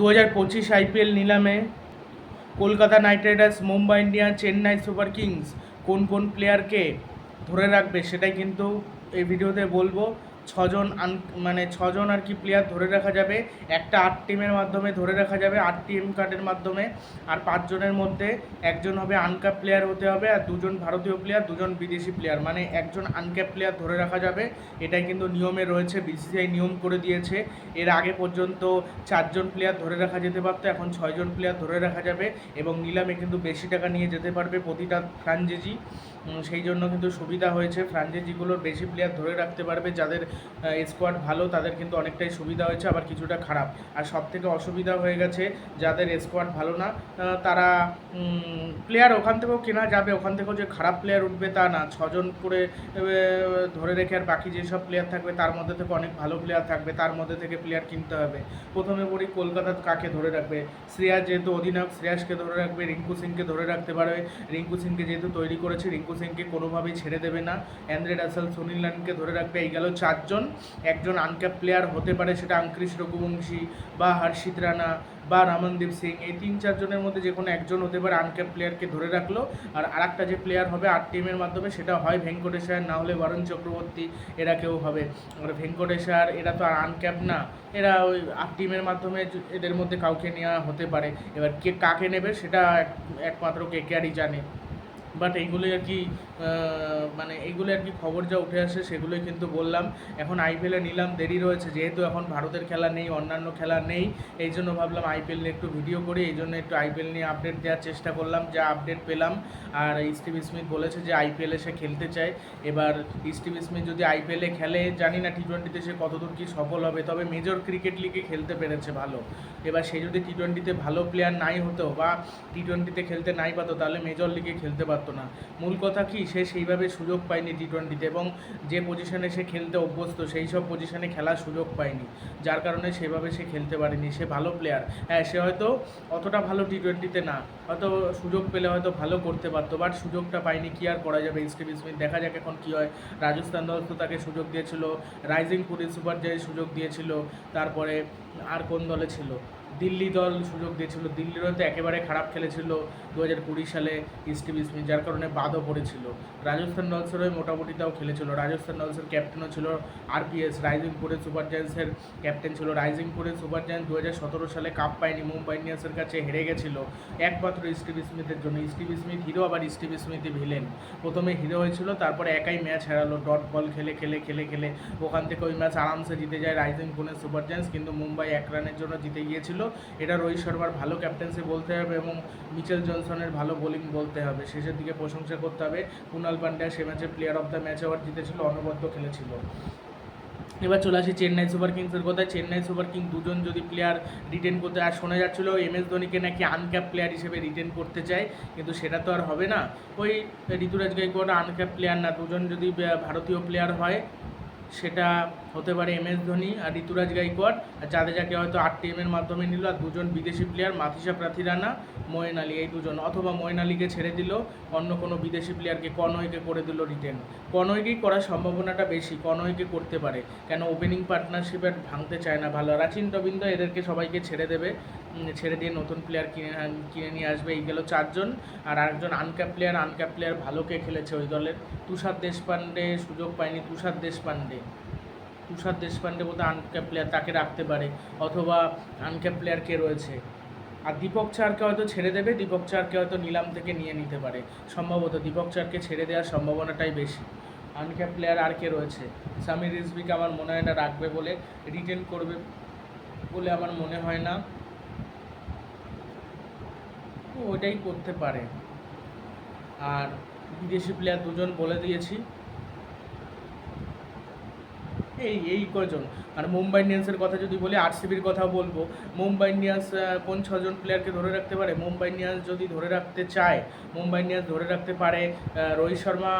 দু হাজার পঁচিশ আইপিএল নিলামে Kolkata Knight Riders, Mumbai India Chennai Super Kings কোন কোন প্লেয়ারকে ধরে রাখবে সেটাই কিন্তু এই ভিডিওতে বলব। ছজন আন মানে ছজন আর কি প্লেয়ার ধরে রাখা যাবে। একটা আট টিমের মাধ্যমে ধরে রাখা যাবে, আট টিম কার্ডের মাধ্যমে। আর পাঁচজনের মধ্যে একজন হবে আনক্যাপ প্লেয়ার হতে হবে আর দুজন ভারতীয় প্লেয়ার দুজন বিদেশি প্লেয়ার মানে একজন আনক্যাপ প্লেয়ার ধরে রাখা যাবে। এটাই কিন্তু নিয়মে রয়েছে বিসিসিআই নিয়ম করে দিয়েছে। এর আগে পর্যন্ত চারজন প্লেয়ার ধরে রাখা যেতে পারতো, এখন ছয়জন প্লেয়ার ধরে রাখা যাবে এবং নিলামে কিন্তু বেশি টাকা নিয়ে যেতে পারবে প্রতিটা ফ্রাঞ্চাইজি সেই জন্য কিন্তু সুবিধা হয়েছে ফ্রাঞ্চাইজিগুলোর বেশি প্লেয়ার ধরে রাখতে পারবে যাদের স্কোয়াড ভালো, তাদের কিন্তু অনেকটাই সুবিধা হয়েছে, আবার কিছুটা খারাপ। আর সব থেকে অসুবিধা হয়ে গেছে, যাদের স্কোয়াড ভালো না তারা প্লেয়ার ওখান থেকেও কেনা যাবে, ওখান থেকেও যে খারাপ প্লেয়ার উঠবে তা না। ছজন করে ধরে রেখে আর বাকি যেসব প্লেয়ার থাকবে, তার মধ্যে থেকে অনেক ভালো প্লেয়ার থাকবে, তার মধ্যে থেকে প্লেয়ার কিনতে হবে। প্রথমে বলি কলকাতা কাকে ধরে রাখবে? শ্রেয়াস যেহেতু অধিনায়ক, শ্রেয়াসকে ধরে রাখবে, রিঙ্কু সিংকে ধরে রাখতে পারবে। রিঙ্কু সিংকে যেহেতু তৈরি করেছে, রিঙ্কু সিংকে কোনোভাবেই ছেড়ে দেবে না। অ্যান্দ্রে রাসেল, সুনীল লানকে ধরে রাখবে, এই গেল চারজন। একজন আনক্যাপ প্লেয়ার হতে পারে, সেটা আঙ্ক্রিস রঘুবংশী বা হর্ষিত রানা বা রামনদীপ সিং। এই তিন চারজনের মধ্যে যে কোনো একজন হতে পারে আনক্যাপ প্লেয়ারকে ধরে রাখল। আর আরেকটা যে প্লেয়ার হবে আট টিমের মাধ্যমে, সেটা হয় ভেঙ্কটেশ্বর। না হলে বরুণ চক্রবর্তী, এরা কেউ হবে। আর ভেঙ্কটেশ্বর, এরা তো আর আনক্যাপ না। এরা ওই আট টিমের মাধ্যমে এদের মধ্যে কাউকে নেওয়া হতে পারে। এবার কে কাকে নেবে, সেটা এক- একমাত্র কে কেয়ারই জানে। বাট এইগুলো আর কি মানে এইগুলো আর কি খবর যা উঠে আসে সেগুলোই কিন্তু বললাম। এখন আইপিএলে নিলাম, দেরি রয়েছে। যেহেতু এখন ভারতের খেলা নেই, অন্যান্য খেলা নেই, এই জন্য ভাবলাম আইপিএল নিয়ে একটু ভিডিও করি। এই জন্য একটু আইপিএল নিয়ে আপডেট দেওয়ার চেষ্টা করলাম, যা আপডেট পেলাম। আর স্টিভ স্মিথ বলেছে যে আইপিএলে সে খেলতে চায়। এবার স্টিভ স্মিথ যদি আইপিএলে খেলে, জানি না টি টোয়েন্টিতে সে কতদূর কী সফল হবে, তবে মেজর ক্রিকেট লিগে খেলতে পেরেছে ভালো। এবার সে যদি টি টোয়েন্টিতে ভালো প্লেয়ার নাই হতো বা টি টোয়েন্টিতে খেলতে নাই পাতো তাহলে মেজর লিগে খেলতে পারতো। না। মূল কথা কি, সে সেইভাবে সুযোগ পায়নি টি টোয়েন্টিতে এবং যে পজিশনে সে খেলতে অভ্যস্ত, সেই সব পজিশনে খেলার সুযোগ পায়নি। যার কারণে সেভাবে সে খেলতে পারেনি। সে ভালো প্লেয়ার হ্যাঁ সে হয়তো অতটা ভালো টি টোয়েন্টিতে না। হয়তো সুযোগ পেলে হয়তো ভালো করতে পারতো বাট সুযোগটা পায়নি। কি আর করা যাবে? স্টিভ স্মিথ দেখা যাক এখন কী হয়। রাজস্থান দল তো তাকে সুযোগ দিয়েছিল। রাইজিং পুরি সুপার জয় সুযোগ দিয়েছিল, তারপরে আর কোন দলে ছিল? দিল্লি দল সুযোগ দিয়েছিল। দিল্লির তো একেবারে খারাপ খেলেছিল দু হাজার কুড়ি সালে স্টিভ স্মিথ যার কারণে বাদও পড়েছিল। রাজস্থান রয়্যালসের হয়ে মোটামুটি তাও খেলেছিল। রাজস্থান রয়্যালসের ক্যাপ্টেনও ছিল আরপিএস রাইজিং পুরে সুপার জায়ান্টসের ক্যাপ্টেন ছিল। রাইজিং পুরে সুপার জায়ান্ট দু হাজার সতেরো সালে কাপ পায়নি। মুম্বাই ইন্ডিয়ান্সের কাছে হেরে গেছিল। একমাত্র স্টিভ স্মিথের জন্য। স্টিভ স্মিথ হিরো আবার স্টিভ স্মিথই ভিলেন প্রথমে হিরো হয়েছিল, তারপরে একাই ম্যাচ হারালো। ডট বল খেলে খেলে খেলে খেলে। ওখান থেকে ওই ম্যাচ আরামসে জিতে যায় রাইজিং পুনে সুপার জায়ান্টস কিন্তু মুম্বাই এক রানের জন্য জিতে গিয়েছিল। এটা রোহিত শর্মার ভালো ক্যাপ্টেন্সি বলতে হবে এবং মিচেল জনসনের ভালো বোলিং বলতে হবে। শেষের দিকে প্রশংসা করতে হবে। কুনাল পান্ডা সে ম্যাচে player of the match award জিতেছিল, অনবদ্য খেলেছিল। এবার চলে আসি চেন্নাই সুপার কিংসের কথায়। চেন্নাই সুপার কিং দুজন যদি প্লেয়ার রিটেন করতে আর শোনা যাচ্ছিল এম এস ধোনিকে নাকি আনক্যাপ প্লেয়ার হিসেবে রিটেন করতে চায়, কিন্তু সেটা তো আর হবে না। ওই ঋতুরাজ গাইকোয়াড আনক্যাপ প্লেয়ার না, দুজন যদি ভারতীয় প্লেয়ার হয়, সেটা হতে পারে এম এস ধোনি আর ঋতুরাজ গাইকোয়াড। আর জাদেজাকে হয়তো আট টিমের মাধ্যমে নিল আর দুজন বিদেশি প্লেয়ার মাথিসা প্রার্থী প্রাথিরানা মোয়েন আলী, এই দুজন। অথবা মোয়েন আলীকে ছেড়ে দিল, অন্য কোনো বিদেশি প্লেয়ারকে কনওয়েকে করে দিল রিটেন কনওয়েকেই করার সম্ভাবনাটা বেশি কনওয়েকে করতে পারে। কেন ওপেনিং পার্টনারশিপ আর ভাঙতে চায় না ভালো। রাচিন রবীন্দ্র এদেরকে সবাইকে ছেড়ে দেবে। ছেড়ে দিয়ে নতুন প্লেয়ার কিনে কিনে নিয়ে আসবে। এই গেল চারজন। আর আরেকজন আনক্যাপ প্লেয়ার আনক্যাপ প্লেয়ার ভালো কে খেলেছে ওই দলের। তুষার দেশপান্ডে সুযোগ পায়নি, তুষার দেশপান্ডে তুষার দেশপান্ডে বলতে আনক্যাপ প্লেয়ার তাকে রাখতে পারে, অথবা আনক্যাপ প্লেয়ার কে রয়েছে। আর দীপক চারকে হয়তো ছেড়ে দেবে, দীপক চারকে হয়তো নিলাম থেকে নিয়ে নিতে পারে, সম্ভবত দীপক চারকে ছেড়ে দেওয়ার সম্ভাবনাটাই বেশি। আনক্যাপ প্লেয়ার আর কে রয়েছে? সামির রিজভিকে আমার মনে হয় না রাখবে বলে রিটেন করবে বলে আমার মনে হয় না। ওইটাই করতে পারে। আর বিদেশি প্লেয়ার দুজন বলে দিয়েছি। এই এই কজন। আর মুম্বাই ইন্ডিয়ান্সের কথা যদি বলি, আরসিবির কথা বলব। মুম্বাই ইন্ডিয়ান্স কোন ছজন প্লেয়ারকে ধরে রাখতে পারে? মুম্বাই ইন্ডিয়ান্স যদি ধরে রাখতে চায়, মুম্বাই ইন্ডিয়ান্স ধরে রাখতে পারে রোহিত শর্মা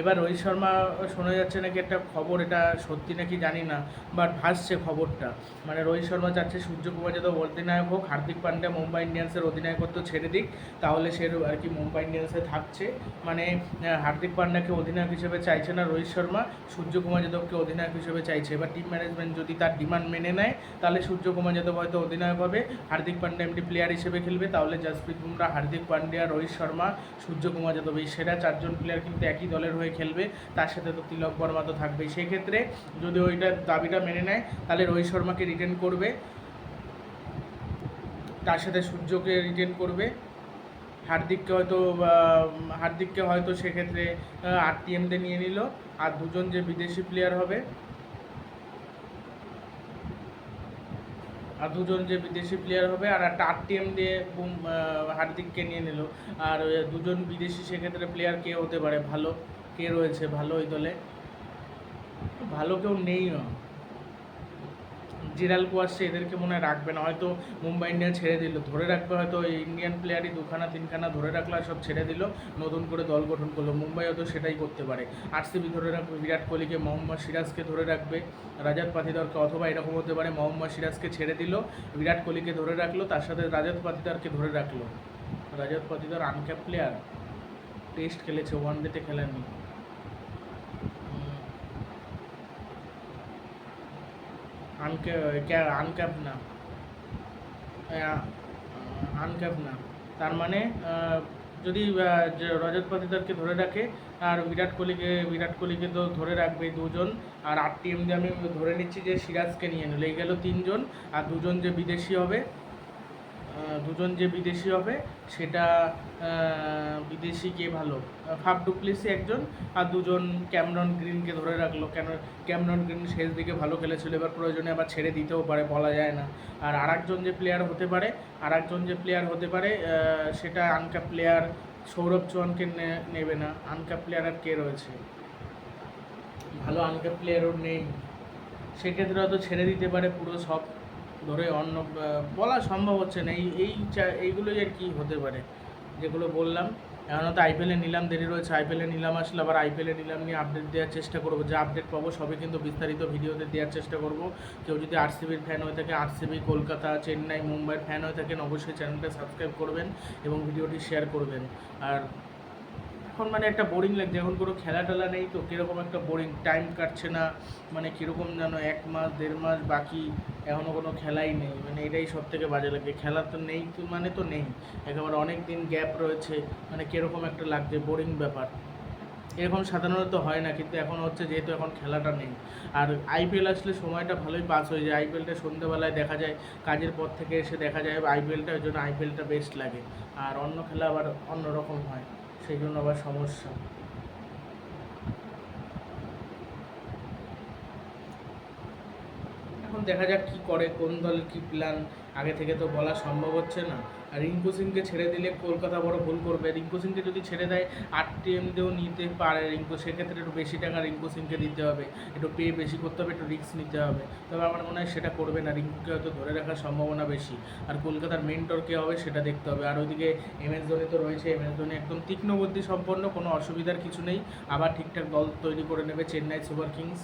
এবার রোহিত শর্মা শোনা যাচ্ছে নাকি একটা খবর, এটা সত্যি নাকি জানি না বাট ভাসছে খবরটা। মানে রোহিত শর্মা চাচ্ছে সূর্যকুমার যাদব অধিনায়ক হোক, হার্দিক পান্ডিয়া মুম্বাই ইন্ডিয়ান্সের অধিনায়কত্ব ছেড়ে দিক, তাহলে সে আর কি মুম্বাই ইন্ডিয়ান্সে থাকছে। মানে হার্দিক পান্ডিয়াকে অধিনায়ক হিসেবে চাইছে না রোহিত শর্মা, সূর্যকুমার যাদবকে অধিনায়ক হিসেবে চাইছে। এবার টিম ম্যানেজমেন্ট যদি তার ডিমান্ড মেনে নেয়, তাহলে সূর্যকুমার যাদব হয়তো অধিনায়ক হবে, হার্দিক পান্ডিয়া এমনি প্লেয়ার হিসেবে খেলবে, তাহলে জাসপ্রীত বুমরা, হার্দিক পান্ডিয়া রোহিত শর্মা সূর্যকুমার যাদব এই সেরা চারজন প্লেয়ার কিন্তু একই দলের হয়ে খেলবে, তার সাথে তো তিলক বর্মা তো থাকবেই। সেক্ষেত্রে যদি ওইটা দাবিটা মেনে নেয়, তাহলে রোহিত শর্মাকে রিটেন করবে। তার সাথে সূর্যকে রিটেন করবে। হার্দিককে হয়তো হার্দিককে হয়তো সেক্ষেত্রে আরটিএমতে নিয়ে নিল। আর দুজন যে বিদেশি প্লেয়ার হবে, আর দুজন যে বিদেশি প্লেয়ার হবে, আর একটা আরটিএম দিয়ে হার্দিককে নিয়ে নিল। আর দুজন বিদেশি সেক্ষেত্রে প্লেয়ার কে হতে পারে ভালো। কে রয়েছে? ভালো ওই দলে? ভালো কেউ নেই না। জিরাল আসছে এদেরকে মনে হয় রাখবে না। হয়তো মুম্বাই ইন্ডিয়ান ছেড়ে দিল। ধরে রাখবে হয়তো ইন্ডিয়ান প্লেয়ারই দুখানা, তিনখানা ধরে রাখল সব ছেড়ে দিল। নতুন করে দল গঠন করল। মুম্বাই হয়তো সেটাই করতে পারে। আরসিবি ধরে রাখবে, বিরাট কোহলিকে, মোহাম্মদ সিরাজকে ধরে রাখবে। রাজাত পাতিদারকে অথবা এরকম হতে পারে মোহাম্মদ সিরাজকে ছেড়ে দিল। বিরাট কোহলিকে ধরে রাখল, তার সাথে রাজাত পাতিদারকে ধরে রাখল। Rajat Patidar uncapped player. Test খেলেছে ওয়ান ডেতে খেলেননি। আনক্যাপ না। আনক্যাপ না। তার মানে যদি রজত পাতিদারকে ধরে রাখে, আর বিরাট কোহলিকে বিরাট কোহলিকে তো ধরে রাখবে দুজন, আর আটটি এমনি আমি ধরে নিচ্ছি যে সিরাজকে নিয়ে নিল। এই গেল তিনজন, আর দুজন যে বিদেশি হবে দুজন যে বিদেশি হবে, সেটা বিদেশি কে ভালো? ফাফ ডুপ্লিসি একজন, আর দুজন ক্যামরন গ্রিনকে ধরে রাখল। কেন, ক্যামরন গ্রিন শেষ দিকে ভালো খেলেছিল, এবার প্রয়োজনে আবার ছেড়ে দিতেও পারে, বলা যায় না। আর আরেকজন যে প্লেয়ার হতে পারে, আরেকজন যে প্লেয়ার হতে পারে সেটা আনকাপ প্লেয়ার সৌরভ চৌহানকে নেবে না। আনকাপ প্লেয়ার আর কে রয়েছে? ভালো আনকাপ প্লেয়ারও নেই। সেক্ষেত্রে হয়তো ছেড়ে দিতে পারে পুরো সব। ধরে অন্য, বলা সম্ভব হচ্ছে না। এই এই এইগুলোই আর কি হতে পারে, যেগুলো বললাম। এখন তো আইপিএলে নিলাম, দেরি রয়েছে। আইপিএলে নিলাম আসলে, আবার আইপিএলে নিলাম নিয়ে আপডেট দেওয়ার চেষ্টা করব। যে আপডেট পাবো সবই কিন্তু বিস্তারিত ভিডিওতে দেওয়ার চেষ্টা করব। কেউ যদি আরসিবির ফ্যান হয়ে থাকে আরসিবি কলকাতা, চেন্নাই, মুম্বাইয়ের ফ্যান হয়ে থাকেন, অবশ্যই চ্যানেলটা সাবস্ক্রাইব করবেন এবং ভিডিওটি শেয়ার করবেন। আর এখন মানে একটা বোরিং লাগছে। এখন কোনো খেলা টেলা নেই তো, কীরকম একটা বোরিং টাইম কাটছে না মানে কীরকম যেন এক মাস, দেড় মাস বাকি এখনও কোনো খেলাই নেই। মানে এটাই সব থেকে বাজে লাগে। খেলা তো নেই তো মানে তো নেই। একেবারে অনেক দিন গ্যাপ রয়েছে মানে কীরকম একটা লাগছে বোরিং ব্যাপার। এরকম সাধারণত হয় না, কিন্তু এখন হচ্ছে যেহেতু এখন খেলাটা নেই। আর আইপিএল আসলে সময়টা ভালোই পাস হয়ে যায়। আইপিএলটা সন্ধ্যেবেলায় দেখা যায়, কাজের পর থেকে এসে দেখা যায় আইপিএলটা ওই জন্য আইপিএলটা বেস্ট লাগে। আর অন্য খেলা আবার অন্যরকম হয়। সেই জন্য আবার সমস্যা এখন দেখা যাক কি করে, কোন দলের কি প্ল্যান আগে থেকে তো বলা সম্ভব হচ্ছে না। আর রিঙ্কু সিংকে ছেড়ে দিলে কলকাতা বড় ভুল করবে। রিঙ্কু সিংকে যদি ছেড়ে দেয়, আট টিএম দিয়েও নিতে পারে রিঙ্কু। সেক্ষেত্রে একটু বেশি টাকা রিঙ্কু সিংকে দিতে হবে। একটু পে বেশি করতে হবে, একটু রিস্ক নিতে হবে। তবে আমার মনে হয় সেটা করবে না। রিঙ্কুকে হয়তো ধরে রাখার সম্ভাবনা বেশি। আর কলকাতার মেন্টর কে হবে সেটা দেখতে হবে। আর ওইদিকে এম এস ধোনি তো রয়েছে। এম এস ধোনি একদম তীক্ষ্ণ বুদ্ধি সম্পন্ন, কোনো অসুবিধার কিছু নেই। আবার ঠিকঠাক দল তৈরি করে নেবে চেন্নাই সুপার কিংস।